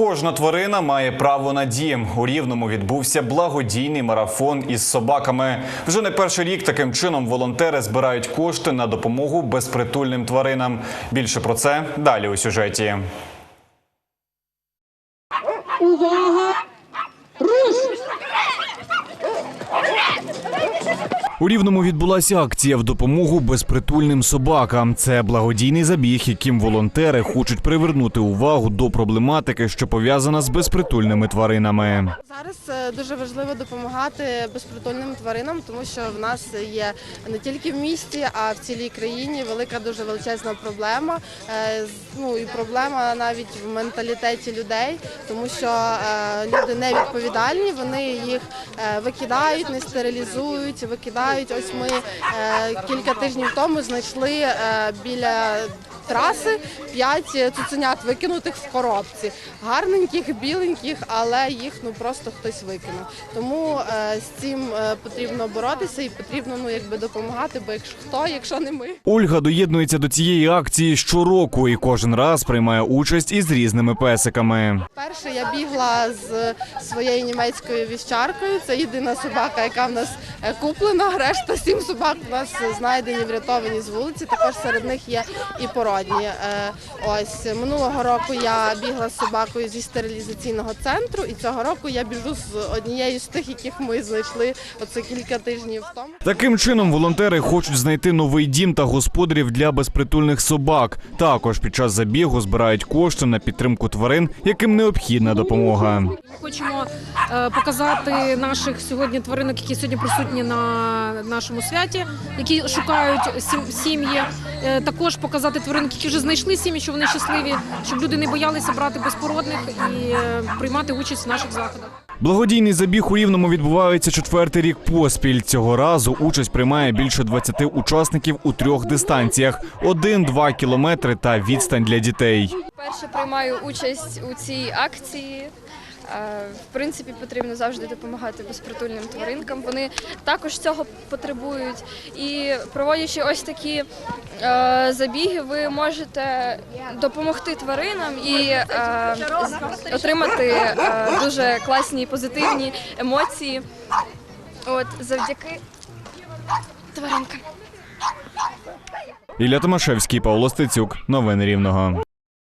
Кожна тварина має право на дім. У рівному відбувся благодійний марафон із собаками. Вже не перший рік таким чином волонтери збирають кошти на допомогу безпритульним тваринам. Більше про це далі у сюжеті. У рівному відбулася акція в допомогу безпритульним собакам. Це благодійний забіг, яким волонтери хочуть привернути увагу до проблематики, що пов'язана з безпритульними тваринами. Зараз е, дуже важливо допомагати безпритульним тваринам, тому що в нас є не тільки в місті, а в цілій країні велика дуже величезна проблема. Е, Ну і проблема навіть в менталітеті людей, тому що е, люди невідповідальні, вони їх викидають, не стерилізують, викидають. Ось ми е, кілька тижнів тому знайшли е, біля траси п'ять цуценят викинутих в коробці. Гарненьких, біленьких, але їх ну просто хтось викинув. Тому е, з цим потрібно боротися і потрібно ну якби допомагати, бо якщо хто, якщо не ми. Ольга доєднується до цієї акції щороку і кожен раз приймає участь із різними песиками. Перше я бігла з своєю німецькою вівчаркою. Це єдина собака, яка в нас куплена. Решта сім собак у нас знайдені, врятовані з вулиці. Також серед них є і породні. Е, Ось минулого року я бігла з собакою зі стерилізаційного центру, і цього року я біжу з однією з тих, яких ми знайшли оце кілька тижнів тому. Таким чином волонтери хочуть знайти новий дім та господарів для безпритульних собак. Також під час забігу збирають кошти на підтримку тварин, яким необхідна допомога. Хочемо е, показати наших сьогодні тваринок, які сьогодні присутні на нашому святі, які шукають сім- сім'ї. Е, Також показати тваринок, які вже знайшли сім'ї, що вони щасливі, щоб люди не боялися брати безпородних і е, приймати участь в наших заходах. Благодійний забіг у Рівному відбувається четвертий рік поспіль. Цього разу участь приймає більше 20 учасників у трьох дистанціях: 1-2 кілометри та відстань для дітей. Перше приймаю участь у цій акції. В принципі, потрібно завжди допомагати безпритульним тваринкам. Вони також цього потребують. І проводячи ось такі е, забіги, ви можете допомогти тваринам і е, отримати е, дуже класні позитивні емоції. От завдяки тваринкам. Ілля Томашевський, Павло Стецюк. Новини Рівного.